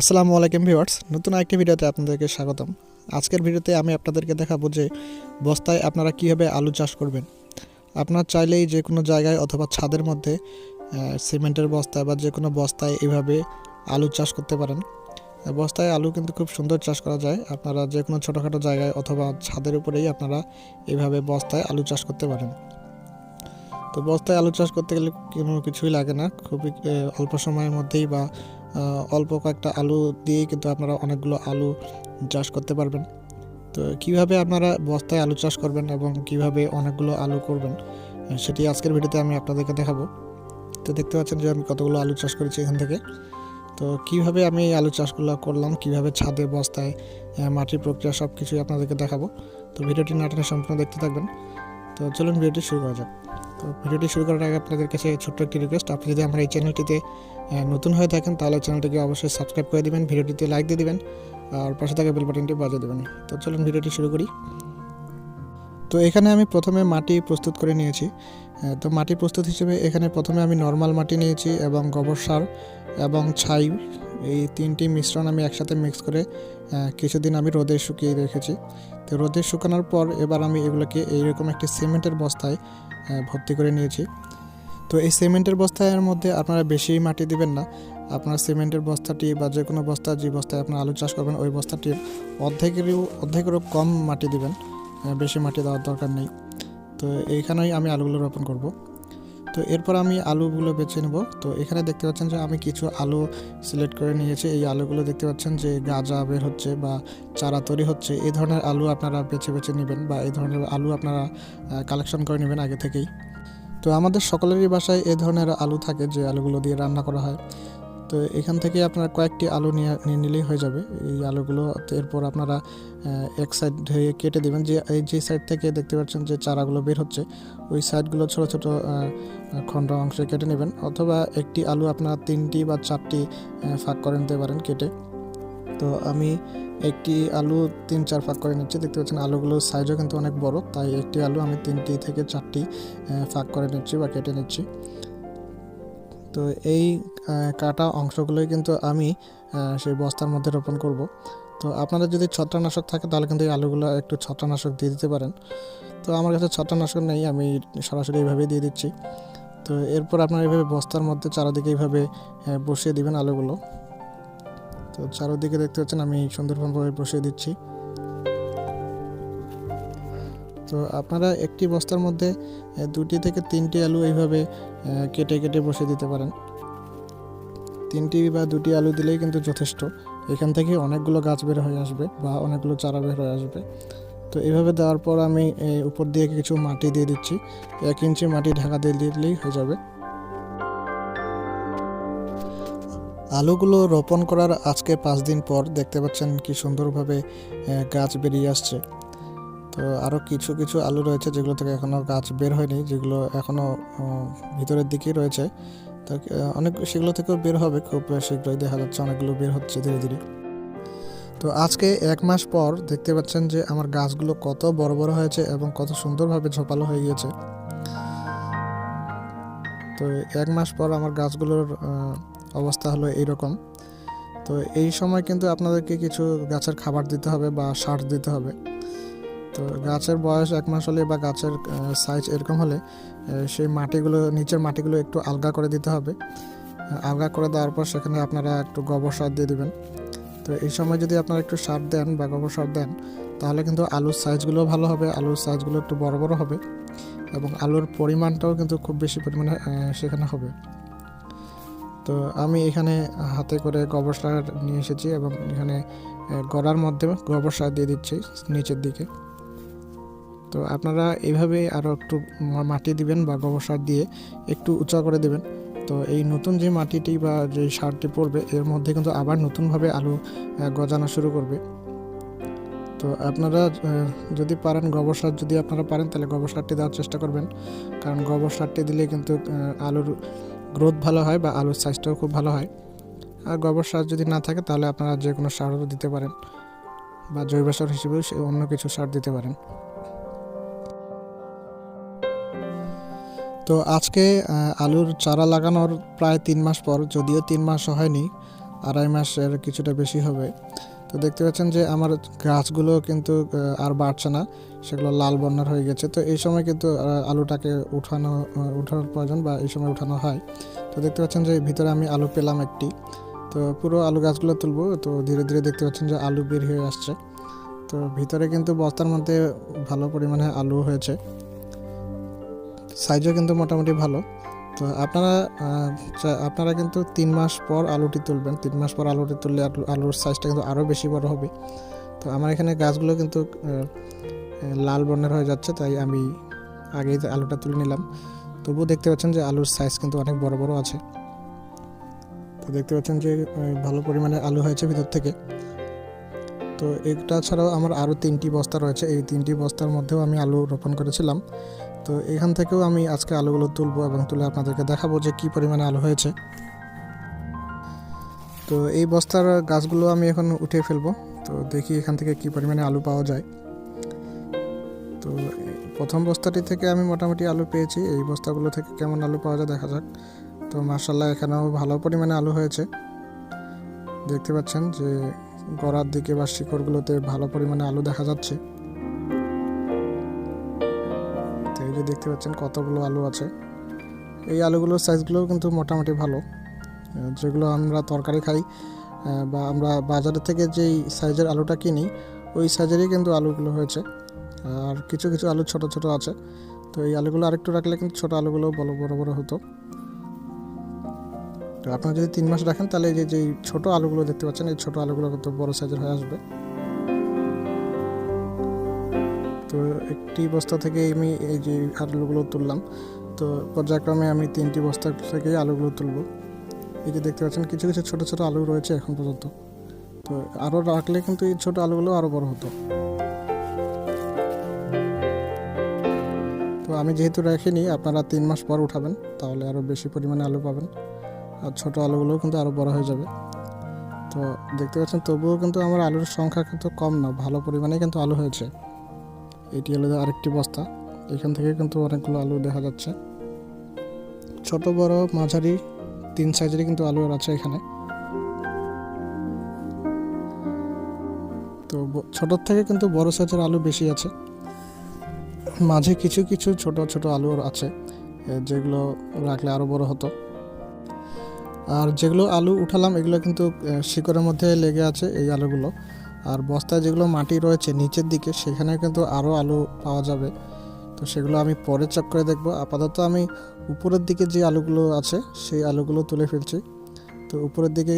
আসসালামু আলাইকুম ভিউয়ার্স, নতুন আরেকটি ভিডিওতে আপনাদেরকে স্বাগতম। আজকের ভিডিওতে আমি আপনাদেরকে দেখাবো যে বস্তায় আপনারা কীভাবে আলু চাষ করবেন। আপনারা চাইলেই যে কোনো জায়গায় অথবা ছাদের মধ্যে সিমেন্টের বস্তায় বা যে কোনো বস্তায় এভাবে আলু চাষ করতে পারেন। বস্তায় আলু কিন্তু খুব সুন্দর চাষ করা যায়। আপনারা যে কোনো ছোটোখাটো জায়গায় অথবা ছাদের উপরেই আপনারা এভাবে বস্তায় আলু চাষ করতে পারেন। তো বস্তায় আলু চাষ করতে গেলে কোনো কিছুই লাগে না। খুবই অল্প সময়ের মধ্যেই বা অল্প কয়েকটা আলু দিয়েই কিন্তু আপনারা অনেকগুলো আলু চাষ করতে পারবেন। তো কীভাবে আপনারা বস্তায় আলু চাষ করবেন এবং কীভাবে অনেকগুলো আলু করবেন সেটি আজকের ভিডিওতে আমি আপনাদেরকে দেখাবো। তো দেখতে পাচ্ছেন যে আমি কতগুলো আলু চাষ করেছি এখান থেকে। তো কীভাবে আমি এই আলু চাষগুলো করলাম, কীভাবে ছাদে, বস্তায় মাটির প্রক্রিয়া সব কিছুই আপনাদেরকে দেখাবো। তো ভিডিওটি নাটনে সম্পূর্ণ দেখতে থাকবেন। তো চলুন ভিডিওটি শুরু করা যাক। তো ভিডিওটি শুরু করার আগে আপনাদের কাছে ছোট্ট একটি রিকোয়েস্ট আপনি যদি আমার এই চ্যানেলটিতে নতুন হয়ে থাকেন, তাহলে চ্যানেলটিকে অবশ্যই সাবস্ক্রাইব করে দিবেন, ভিডিওটিতে লাইক দিয়ে দিবেন, আর পাশে থাকা বেল বাটনটি বাজিয়ে দেবেন। তো চলুন ভিডিওটি শুরু করি। তো এখানে আমি প্রথমে মাটি প্রস্তুত করে নিয়েছি। তো মাটি প্রস্তুত হিসেবে এখানে প্রথমে আমি নর্মাল মাটি নিয়েছি এবং গোবর সার এবং ছাই। এই তিনটি মিশ্রণ আমি একসাথে মিক্স করে কিছুদিন আমি রোদে শুকিয়ে রেখেছি। তো রোদে শুকানোর পর এবার আমি এগুলোকে এইরকম একটি সিমেন্টের বস্তায় ভর্তি করে নিয়েছি। তো এই সিমেন্টের বস্তার মধ্যে আপনারা বেশি মাটি দিবেন না। আপনার সিমেন্টের বস্তাটি বা যে কোনো বস্তা যে বস্তায় আপনার আলু চাষ করবেন, ওই বস্তাটির অর্ধেকেরও অর্ধেকেরও কম মাটি দিবেন। বেশি মাটি দেওয়ার দরকার নেই। তো এইখানেই আমি আলুগুলো রোপণ করব। তো এরপর আমি আলুগুলো বেছে নেব। তো এখানে দেখতে পাচ্ছেন যে আমি কিছু আলু সিলেক্ট করে নিয়েছি। এই আলুগুলো দেখতে পাচ্ছেন যে গাঁজা বের হচ্ছে বা চারা তৈরি হচ্ছে। এই ধরনের আলু আপনারা বেছে বেছে নেবেন বা এই ধরনের আলু আপনারা কালেকশন করে নেবেন আগে থেকেই। তো আমাদের সকলেরই বাসায় এ ধরনের আলু থাকে যে আলুগুলো দিয়ে রান্না করা হয়। তো এখান থেকে আপনারা কয়েকটি আলু নিয়ে নিয়ে নিলেই হয়ে যাবে। এই আলুগুলো এরপর আপনারা এক সাইড হয়ে কেটে দেবেন। যে, এই যে সাইড থেকে দেখতে পাচ্ছেন যে চারাগুলো বের হচ্ছে, ওই সাইডগুলো ছোট ছোট খণ্ড অংশে কেটে নেবেন। অথবা একটি আলু আপনারা তিনটি বা চারটি ফাঁক করে নিতে পারেন কেটে। তো আমি একটি আলু তিন, চার ফাঁক করে নিচ্ছি। দেখতে পাচ্ছেন আলুগুলোর সাইজও কিন্তু অনেক বড়। তাই একটি আলু আমি তিনটি থেকে চারটি ফাঁক করে নিচ্ছি বা কেটে নিচ্ছি। তো এই কাটা অংশগুলোই কিন্তু আমি সেই বস্তার মধ্যে রোপণ করব। তো আপনাদের যদি ছত্রাকনাশক থাকে, তাহলে কিন্তু এই আলুগুলো একটু ছত্রাকনাশক দিয়ে দিতে পারেন। তো আমার কাছে ছত্রাকনাশক নেই, আমি সরাসরি এইভাবেই দিয়ে দিচ্ছি। তো এরপর আপনারা এইভাবে বস্তার মধ্যে চারিদিকে এইভাবে বসিয়ে দিবেন আলুগুলো। তো চারিদিকে দেখতে পাচ্ছেন আমি সুন্দরভাবে বসিয়ে দিচ্ছি। তো আপনারা একটি বস্তার মধ্যে দুটি থেকে তিনটি আলু এইভাবে কেটে কেটে বসিয়ে দিতে পারেন। তিনটি বা দুটি আলু দিলেই কিন্তু যথেষ্ট। এখান থেকে অনেকগুলো গাছ বের হয়ে আসবে বা অনেকগুলো চারা বের হয়ে আসবে। তো এইভাবে দেওয়ার পর আমি উপর দিয়ে কিছু মাটি দিয়ে দিচ্ছি। এক ইঞ্চি মাটি ঢাকা দিয়ে দিলেই হয়ে যাবে। আলুগুলো রোপণ করার আজকে পাঁচ দিন পর দেখতে পাচ্ছেন কি সুন্দরভাবে গাছ বেরিয়ে আসছে। তো আরও কিছু কিছু আলু রয়েছে যেগুলো থেকে এখনও গাছ বের হয়নি, যেগুলো এখনও ভিতরের দিকেই রয়েছে। তো অনেক, সেগুলো থেকেও বের হবে, খুব শীঘ্রই দেখা যাচ্ছে অনেকগুলো বের হচ্ছে ধীরে ধীরে। তো আজকে এক মাস পর দেখতে পাচ্ছেন যে আমার গাছগুলো কত বড় বড় হয়েছে এবং কত সুন্দরভাবে ঝোপালো হয়ে গিয়েছে। তো এক মাস পর আমার গাছগুলোর অবস্থা হলো এইরকম। তো এই সময় কিন্তু আপনাদেরকে কিছু গাছের খাবার দিতে হবে বা সার দিতে হবে। তো গাছের বয়স এক মাস হলে বা গাছের সাইজ এরকম হলে সেই মাটিগুলো, নিচের মাটিগুলো একটু আলগা করে দিতে হবে। আলগা করে দেওয়ার পর সেখানে আপনারা একটু গোবর সার দিয়ে দেবেন। তো এই সময় যদি আপনারা একটু সার দেন বা গোবর সার দেন, তাহলে কিন্তু আলুর সাইজগুলো ভালো হবে, আলুর সাইজগুলো একটু বড় বড় হবে এবং আলুর পরিমাণটাও কিন্তু খুব বেশি পরিমাণে সেখানে হবে। তো আমি এখানে হাতে করে গোবর সার নিয়ে এসেছি এবং এখানে গড়ার মধ্যে গোবর সার দিয়ে দিচ্ছি, নিচের দিকে। তো আপনারা এইভাবে আরও একটু মাটি দিবেন বা গোবর সার দিয়ে একটু উঁচা করে দেবেন। তো এই নতুন যে মাটিটি বা যে সারটি পড়বে, এর মধ্যে কিন্তু আবার নতুনভাবে আলু গজানো শুরু করবে। তো আপনারা যদি পারেন গোবর সার, যদি আপনারা পারেন তাহলে গোবর সারটি দেওয়ার চেষ্টা করবেন। কারণ গোবর সারটি দিলে কিন্তু আলুর গ্রোথ ভালো হয় বা আলুর সাইজটাও খুব ভালো হয়। আর গোবর সার যদি না থাকে তাহলে আপনারা যে কোনো সারও দিতে পারেন বা জৈব সার হিসেবেও সে অন্য কিছু সার দিতে পারেন। তো আজকে আলুর চারা লাগানোর প্রায় তিন মাস পর, যদিও তিন মাস হয়নি, আড়াই মাসের কিছুটা বেশি হবে। তো দেখতে পাচ্ছেন যে আমার গাছগুলো কিন্তু আর বাড়ছে না, সেগুলো লাল বন্যার হয়ে গেছে। তো এই সময় কিন্তু আলুটাকে উঠানো উঠানোর প্রয়োজন বা এই সময় উঠানো হয়। তো দেখতে পাচ্ছেন যে ভিতরে আমি আলু পেলাম একটি। তো পুরো আলু গাছগুলো তুলবো, তো ধীরে ধীরে দেখতে পাচ্ছেন যে আলু বের হয়ে আসছে। তো ভিতরে কিন্তু বস্তার মধ্যে ভালো পরিমাণে আলু হয়েছে। সাইজও কিন্তু মোটামুটি ভালো। তো আপনারা আপনারা কিন্তু তিন মাস পর আলুটি তুলবেন। তিন মাস পর আলুটি তুললে আলু- আলুর সাইজটা কিন্তু আরও বেশি বড় হবে। তো আমার এখানে গাছগুলো কিন্তু লাল বর্ণের হয়ে যাচ্ছে, তাই আমি আগেই আলুটা তুলে নিলাম। তবুও দেখতে পাচ্ছেন যে আলুর সাইজ কিন্তু অনেক বড় বড় আছে। তো দেখতে পাচ্ছেন যে ভালো পরিমাণে আলু হয়েছে ভিতর থেকে। তো এটা ছাড়াও আমার আরও তিনটি বস্তা রয়েছে। এই তিনটি বস্তার মধ্যেও আমি আলু রোপণ করেছিলাম। তো এখান থেকেও আমি আজকে আলুগুলো তুলবো এবং তুলে আপনাদেরকে দেখাবো যে কী পরিমাণে আলু হয়েছে। তো এই বস্তার গাছগুলো আমি এখন উঠিয়ে ফেলব। তো দেখি এখান থেকে কী পরিমাণে আলু পাওয়া যায়। তো প্রথম বস্তাটি থেকে আমি মোটামুটি আলু পেয়েছি। এই বস্তাগুলো থেকে কেমন আলু পাওয়া যায় দেখা যাক। তো মার্শাল্লাহ এখানেও ভালো পরিমাণে আলু হয়েছে। দেখতে পাচ্ছেন যে গড়ার দিকে বা শিকড়গুলোতে ভালো পরিমাণে আলু দেখা যাচ্ছে। যে দেখতে পাচ্ছেন কতগুলো আলু আছে। এই আলুগুলোর সাইজগুলোও কিন্তু মোটামুটি ভালো। যেগুলো আমরা তরকারি খাই বা আমরা বাজারের থেকে যেই সাইজের আলুটা কিনি, ওই সাইজেরই কিন্তু আলুগুলো হয়েছে। আর কিছু কিছু আলু ছোট ছোট আছে। তো এই আলুগুলো আরেকটু রাখলে কিন্তু ছোট আলুগুলো বড় বড় বড় হতো। তো আপনারা যদি তিন মাস রাখেন, তাহলে যে যেই ছোট আলুগুলো দেখতে পাচ্ছেন, এই ছোট আলুগুলো কিন্তু বড় সাইজের হয়ে আসবে। তো একটি বস্তা থেকে আমি এই যে আলুগুলো তুললাম, তো পর্যায়ক্রমে আমি তিনটি বস্তা থেকে আলুগুলো তুলবো। এই যে দেখতে পাচ্ছেন, কিছু কিছু ছোট ছোট আলু রয়েছে এখন পর্যন্ত। তো আরও রাখলে কিন্তু এই ছোট আলুগুলো আরও বড় হতো। তো আমি যেহেতু রাখিনি, আপনারা তিন মাস পর উঠাবেন, তাহলে আরও বেশি পরিমাণে আলু পাবেন। আর ছোট আলুগুলোও কিন্তু আরও বড় হয়ে যাবে। তো দেখতে পাচ্ছেন, তবুও কিন্তু আমার আলুর সংখ্যা কিন্তু কম না, ভালো পরিমাণে কিন্তু আলু হয়েছে। এটি হলো আরেকটি বস্তা। এখান থেকে কিন্তু অনেকগুলো আলু দেখা যাচ্ছে। ছোট, বড়, মাঝারি, তিন সাইজেরই কিন্তু আলু আছে এখানে। তো ছোটোর থেকে কিন্তু বড় সাইজের আলু বেশি আছে। মাঝে কিছু কিছু ছোট ছোট আলু আছে যেগুলো রাখলে আরও বড় হতো। আর যেগুলো আলু উঠালাম, এগুলো কিন্তু শিকড়ের মধ্যে লেগে আছে এই আলুগুলো। আর বস্তায় যেগুলো মাটি রয়েছে নিচের দিকে সেখানে কিন্তু আরও আলু পাওয়া যাবে। তো সেগুলো আমি পরে চেক করে দেখব। আপাতত আমি উপরের দিকে যে আলুগুলো আছে, সেই আলুগুলো তুলে ফেলছি। তো উপরের দিকে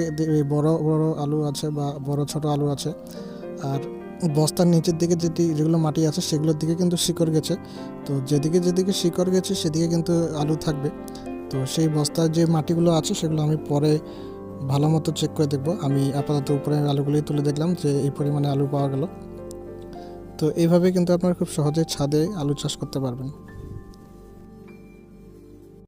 বড় বড় আলু আছে বা বড়, ছোট আলু আছে। আর বস্তার নিচের দিকে যেটি, যেগুলো মাটি আছে, সেগুলোর দিকে কিন্তু শিকড় গেছে। তো যেদিকে যেদিকে শিকড় গেছে, সেদিকে কিন্তু আলু থাকবে। তো সেই বস্তার যে মাটিগুলো আছে, সেগুলো আমি পরে ভালো মতো চেক করে দেখব। আমি আপাতত উপরে আলুগুলি তুলে দেখলাম যে এই পরিমাণে আলু পাওয়া গেল। তো এইভাবে কিন্তু আপনারা খুব সহজে ছাদে আলু চাষ করতে পারবেন।